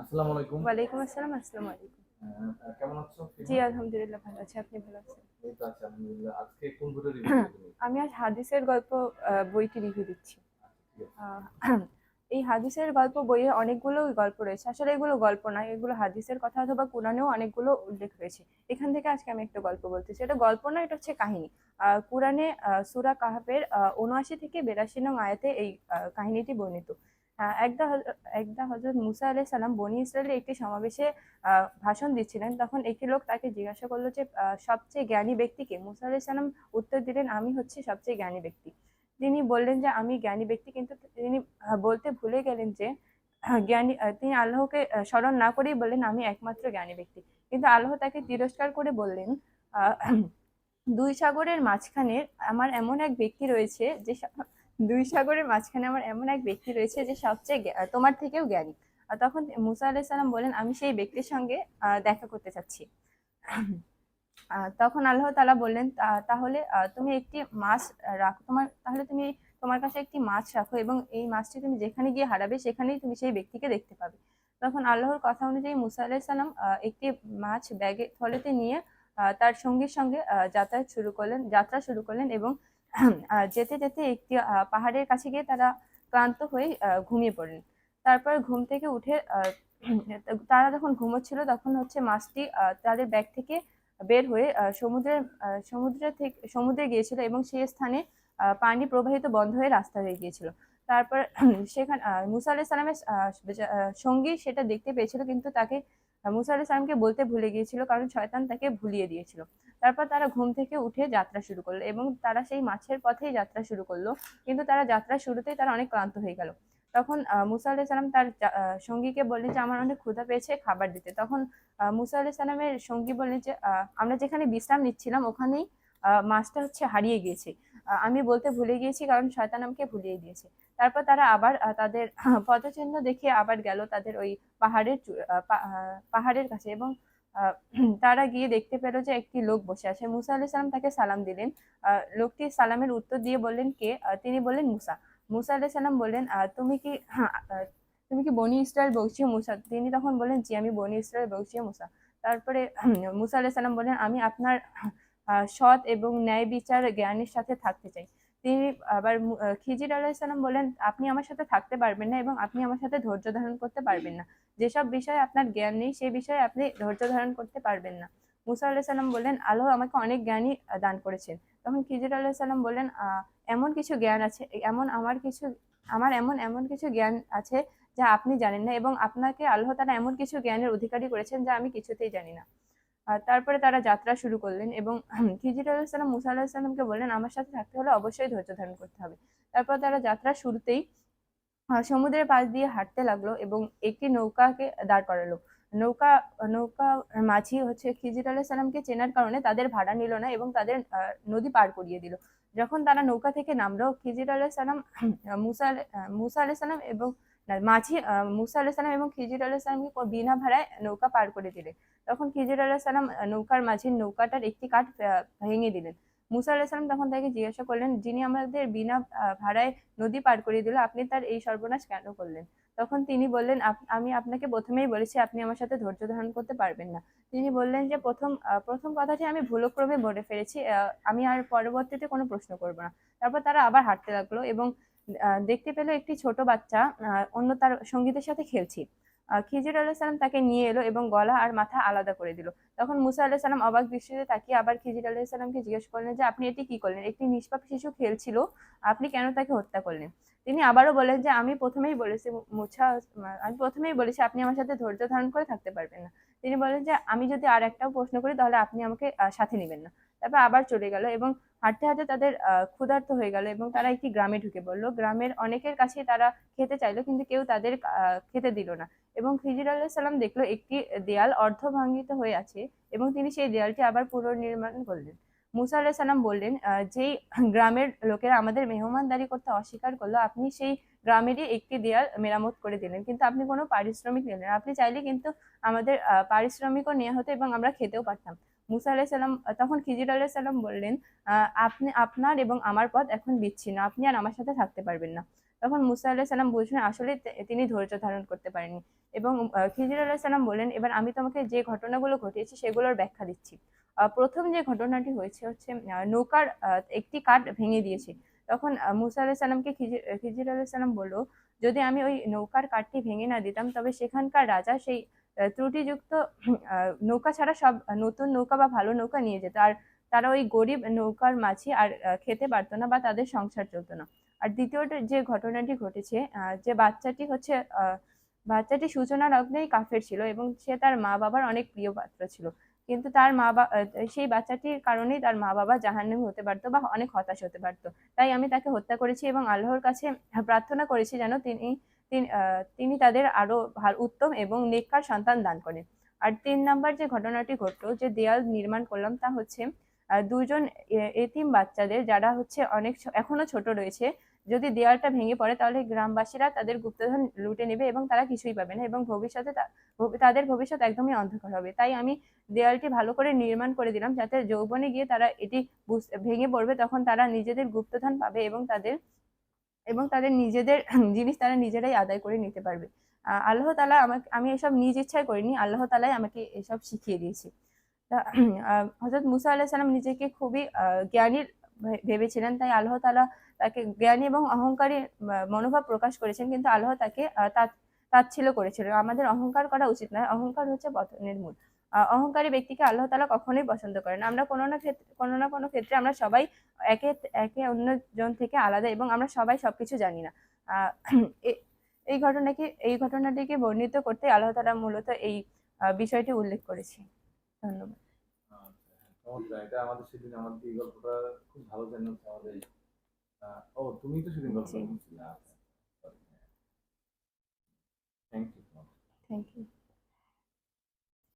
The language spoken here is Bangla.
আসসালামু আলাইকুম। আসসালাম আসসালামু আলাইকুম। কেমন আছো? জি আলহামদুলিল্লাহ ভালো আছি আপনি ভালো আছেন? এই তো আছি আলহামদুলিল্লাহ। আজকে কোন বইটা রিভিউ আমি আজ হাদিসের গল্প বইটি রিভিউ দিচ্ছি। আহ, এই হাদিসের গল্প বইয়ে অনেকগুলো গল্প রয়েছে। আসলে এগুলো গল্প নয় এগুলো হাদিসের কথা অথবা কোরআনেও অনেকগুলো উল্লেখ রয়েছে। এখান থেকে আজকে আমি একটা গল্প বলতেছি এটা গল্প না এটা হচ্ছে কাহিনী। আহ, কোরআনে সূরা কাহাফের উনআশি থেকে বেরাশি নং আয়াতে এই কাহিনীটি বর্ণিত। একদা একদা হজরত মুসা আলাই সালাম বনি ইসরায়েলের একটি সমাবেশে ভাষণ দিচ্ছিলেন। তখন একটি লোক তাকে জিজ্ঞাসা করল যে সবচেয়ে জ্ঞানী ব্যক্তিকে মুসা আলাই সালাম উত্তর দিলেন, আমি হচ্ছে সবচেয়ে জ্ঞানী ব্যক্তি। তিনি বললেন যে, আমি জ্ঞানী ব্যক্তি। কিন্তু তিনি বলতে ভুলে গেলেন যে জ্ঞানী তিনি আল্লাহকে স্মরণ না করেই বললেন, আমি একমাত্র জ্ঞানী ব্যক্তি। কিন্তু আল্লাহ তাকে তিরস্কার করে বললেন দুই সাগরের মাঝখানে আমার এমন এক ব্যক্তি রয়েছে যে দুই সাগরের মাঝখানে আমার এমন এক ব্যক্তি রয়েছে যে সবচেয়ে তোমার থেকেও জ্ঞানী। তখন মুসা আলাইহিস সালাম বলেন আমি সেই ব্যক্তির সঙ্গে দেখা করতে চাচ্ছি। তখন আল্লাহ তালা বললেন "তা- তাহলে তুমি একটি মাছ রাখো তোমার তাহলে তুমি তোমার কাছে একটি মাছ রাখো এবং এই মাছটি তুমি যেখানে গিয়ে হারাবে সেখানেই তুমি সেই ব্যক্তিকে দেখতে পাবে। তখন আল্লাহর কথা অনুযায়ী মুসা আলাইহিস সালাম আহ, একটি মাছ ব্যাগে থলেতে নিয়ে তার সঙ্গীর সঙ্গে যাতায়াত শুরু করলেন যাত্রা শুরু করলেন এবং যেতে যেতে একটি পাহাড়ের কাছে গিয়ে তারা ক্লান্ত হয়ে ঘুমিয়ে পড়েন। তারপর ঘুম থেকে উঠে তারা যখন ঘুমোচ্ছিল তখন হচ্ছে মাছটি তাদের ব্যাগ থেকে বের হয়ে সমুদ্রের সমুদ্রের সমুদ্রে থেকে, সমুদ্রে গিয়েছিল এবং সেই স্থানে পানি প্রবাহিত বন্ধ হয়ে রাস্তা হয়ে গিয়েছিল। তারপর সেখানে মুসা আলাইহিস সালামের সঙ্গী সেটা দেখতে পেয়েছিল কিন্তু তাকে মুসা আলাইহিস সালামকে বলতে ভুলে গিয়েছিল কারণ শয়তান তাকে ভুলিয়ে দিয়েছিল। তারপর তারা ঘুম থেকে উঠে যাত্রা শুরু করল এবং তারা সেই মাছের পথেই যাত্রা শুরু করল। কিন্তু তারা যাত্রা শুরুতেই তারা অনেক ক্লান্ত হয়ে গেল। তখন মুসা আলাইহিস সালাম তার সঙ্গীকে বললেন যে, আমার অনেক ক্ষুধা পেয়েছে, খাবার দিতে। তখন মুসা আলাইহিস সালামের সঙ্গী বললেন যে আমরা যেখানে বিশ্রাম নিচ্ছিলাম, ওখানেই মাছটা হচ্ছে হারিয়ে গিয়েছে। আমি বলতে ভুলে গিয়েছি, কারণ শয়তান আমাকে ভুলিয়ে দিয়েছে। তারপর তারা আবার তাদের পদচিহ্ন দেখে আবার গেল তাদের ওই পাহাড়ের পাহাড়ের কাছে এবং তারা গিয়ে দেখতে পেল যে একটি লোক বসে আছে। মুসা আলাইহিস সালাম তাকে সালাম দিলেন। লোকটি সালামের উত্তর দিয়ে বললেন কে? তিনি বললেন মুসা। মুসা আলাইহিস সালাম বললেন তুমি কি তুমি কি বনি ইসরায়েল বংশীয় মুসা? তিনি তখন বললেন, জি, আমি বনি ইসরায়েল বংশীয় মুসা। তারপরে মুসা আলাইহিস সালাম বললেন, আমি আপনার সৎ এবং ন্যায় বিচার জ্ঞানের সাথে থাকতে চাই। তিনি আবার খিজির আলাইসাল্লাম বলেন আপনি আমার সাথে থাকতে পারবেন না এবং আপনি আমার সাথে ধৈর্য ধারণ করতে পারবেন না। যেসব বিষয়ে আপনার জ্ঞান নেই সেই বিষয়ে আপনি ধৈর্য ধারণ করতে পারবেন না। মুসা আলাইসাল্লাম বললেন আল্লাহ আমাকে অনেক জ্ঞানই দান করেছেন। তখন খিজির আলাইসাল্লাম বললেন আহ, এমন কিছু জ্ঞান আছে এমন আমার কিছু আমার এমন এমন কিছু জ্ঞান আছে যা আপনি জানেন না এবং আপনাকে আল্লাহ তারা এমন কিছু জ্ঞানের অধিকারী করেছেন যা আমি কিছুতেই জানি না। তারপরে তারা যাত্রা শুরু করলেন এবং খিজির আলাইসাল্লাম মুসা আলাহিসাল্লামকে বললেন, আমার সাথে থাকতে হলে অবশ্যই ধৈর্য ধারণ করতে হবে। তারপর তারা যাত্রা শুরুতেই সমুদ্রের পাশ দিয়ে হাঁটতে লাগল এবং একটি নৌকাকে দাঁড় করালো। নৌকা নৌকা মাঝি হচ্ছে খিজির আলাইসাল্লামকে চেনার কারণে তাদের ভাড়া নিল না এবং তাদের নদী পার করিয়ে দিল। যখন তারা নৌকা থেকে নামলো খিজির আলাইসাল্লাম মুসা মুসা আলাইসাল্লাম এবং মাঝি মুসা আলাইসাল্লাম এবং খিজির আলাইসাল্লামকে ক- বিনা ভাড়ায় নৌকা পার করে দিলেন। তখন খিজির আল্লাহ আহ, নৌকার মাঝির নৌকাটার একটি কাঠ ভেঙে দিলেন। মুসা আলাইসাল্লাম তখন তাকে জিজ্ঞাসা করলেন যিনি আমাদের বিনা ভাড়ায় নদী পার করিয়ে দিল আপনি তার এই সর্বনাশ কেন করলেন? তখন তিনি বললেন আমি আপনাকে প্রথমেই বলেছি আপনি আমার সাথে ধৈর্য ধারণ করতে পারবেন না। তিনি বললেন যে প্রথম প্রথম কথাটি আমি ভুলক্রমে বলে ফেলেছি আমি আর পরবর্তীতে কোনো প্রশ্ন করব না। তারপর তারা আবার হাঁটতে লাগল এবং দেখতে পেল একটি ছোট বাচ্চা অন্য তার সঙ্গীতের সাথে খেলছে। খিজির খিজির সালাম তাকে নিয়ে এলো এবং গলা আর মাথা আলাদা করে দিল। তখন মুসা আলাইসাল্লাম অবাক দৃষ্টিতে তাকিয়ে আবার খিজির আলাইসাল্লামকে জিজ্ঞেস করলেন যে, আপনি এটি কি করলেন? একটি নিষ্পাপ শিশু খেলছিল, আপনি কেন তাকে হত্যা করলেন? তিনি আবারও বলেন যে, আমি প্রথমেই বলেছি মুছা, আমি প্রথমেই বলেছি আপনি আমার সাথে ধৈর্য ধারণ করে থাকতে পারবেন না। তিনি বলেন যে, আমি যদি আর একটাও প্রশ্ন করি, তাহলে আপনি আমাকে সাথে নেবেন না। তারপর আবার চলে গেল এবং হাঁটতে হাঁটতে তাদের ক্ষুধার্ত হয়ে গেল এবং তারা একটি গ্রামে ঢুকে পড়ল। গ্রামের অনেকের কাছে তারা খেতে চাইলো, কিন্তু কেউ তাদের খেতে দিল না এবং খিজির আল্লাহ সাল্লাম দেখল একটি দেয়াল অর্ধভাঙ্গিত হয়ে আছে। এবং তিনি সেই দেয়ালটি আবার পুনর্নির্মাণ করলেন। মুসা আলাহ সাল্লাম বললেন যেই গ্রামের লোকেরা আমাদের মেহমানদারি করতে অস্বীকার করল, আপনি সেই গ্রামেরই একটি দেয়াল মেরামত করে দিলেন, কিন্তু আপনি কোনো পারিশ্রমিক নিলেন আপনি চাইলে কিন্তু আমাদের পারিশ্রমিকও নেওয়া হতো এবং আমরা খেতেও পারতাম। মুসা আলাহ সাল্লাম তখন খিজির আলাহ সাল্লাম বললেন আপনি আপনার এবং আমার পথ এখন বিচ্ছিন্ন, আপনি আর আমার সাথে থাকতে পারবেন না। তখন মুসা আল্লাহ সাল্লাম বুঝলেন আসলে তিনি ধৈর্য ধারণ করতে পারেননি। এবং খিজির আল্লাহ সাল্লাম বললেন, এবার আমি তোমাকে যে ঘটনাগুলো ঘটিয়েছি সেগুলোর ব্যাখ্যা দিচ্ছি। প্রথম যে ঘটনাটি হয়েছে হচ্ছে নৌকার একটি কাঠ ভেঙে দিয়েছে। তখন মুসা আলাহ সাল্লামকে খিজির আলাহ সাল্লাম বলল, যদি আমি ওই নৌকার কাঠটি ভেঙে না দিতাম, তবে সেখানকার রাজা সেই ত্রুটিযুক্ত নৌকা ছাড়া সব, নতুন নৌকা বা ভালো নৌকা নিয়ে যেত। আর তারা ওই গরিব নৌকার মাঝি আর খেতে পারতো না বা তাদের সংসার চলতো না। আর দ্বিতীয়টা যে ঘটনাটি ঘটেছে যে বাচ্চাটি হচ্ছে বাচ্চাটি সূচনা লগ্নেই কাফের ছিল এবং সে তার মা বাবার অনেক প্রিয় পাত্র ছিল। কিন্তু তার মা সেই বাচ্চাটির কারণেই তার মা বাবা জাহান্নামী হতে পারতো বা অনেক হতাশ হতে পারতো। তাই আমি তাকে হত্যা করেছি এবং আল্লাহর কাছে প্রার্থনা করেছি যেন তিনি তিনি তাদের আরও ভালো, উত্তম এবং নেককার সন্তান দান করেন। আর তিন নাম্বার যে ঘটনাটি ঘটলো, যে দেয়াল নির্মাণ করলাম তা হচ্ছে দুজন এতিম বাচ্চাদের যারা হচ্ছে অনেক এখনও ছোট রয়েছে যদি দেয়ালটা ভেঙে পড়ে তাহলে গ্রামবাসীরা তাদের গুপ্তধন লুটে নেবে এবং তারা কিছুই পাবে না এবং ভবিষ্যতে তাদের ভবিষ্যৎ একদমই অন্ধকার হবে। তাই আমি দেয়ালটি ভালো করে নির্মাণ করে দিলাম যাতে যৌবনে গিয়ে তারা এটি ভেঙে পড়বে তখন তারা নিজেদের গুপ্তধন পাবে এবং তাদের এবং তাদের নিজেদের জিনিস তারা নিজেরাই আদায় করে নিতে পারবে। আল্লাহ তালা আমাকে আমি এসব নিজ ইচ্ছায় করিনি আল্লাহ তালাই আমাকে এসব শিখিয়ে দিয়েছে। হজরত মুসা আল্লাহ সাল্লাম নিজেকে খুবই আহ, জ্ঞানী ভে- ভেবেছিলেন তাই আল্লাহ তালা তাকে জ্ঞানী এবং অহংকারী মনোভাব প্রকাশ করেছেন কিন্তু আল্লাহ তাকে আহ, তা- তাচ্ছিল্য করেছিলেন আমাদের অহংকার করা উচিত নয় অহংকার হচ্ছে পতনের মূল। অহংকারী ব্যক্তিকে আল্লাহ তালা কখনোই পছন্দ করেন আমরা কোনো না ক্ষেত্রে কোনো না কোনো ক্ষেত্রে আমরা সবাই একে একে অন্যজন থেকে আলাদা এবং আমরা সবাই সবকিছু জানি না। এই ঘটনাকে এই ঘটনাটিকে বর্ণিত করতে আল্লাহ তালা মূলত এই বিষয়টি উল্লেখ করেছে ধন্যবাদ। চমৎকার এটা আমাদের সেদিন আমাদের এই গল্পটা খুব ভালো জানিয়েছে আমাদের ও তুমি তো সেদিন গল্প আচ্ছা থ্যাংক ইউ থ্যাংক ইউ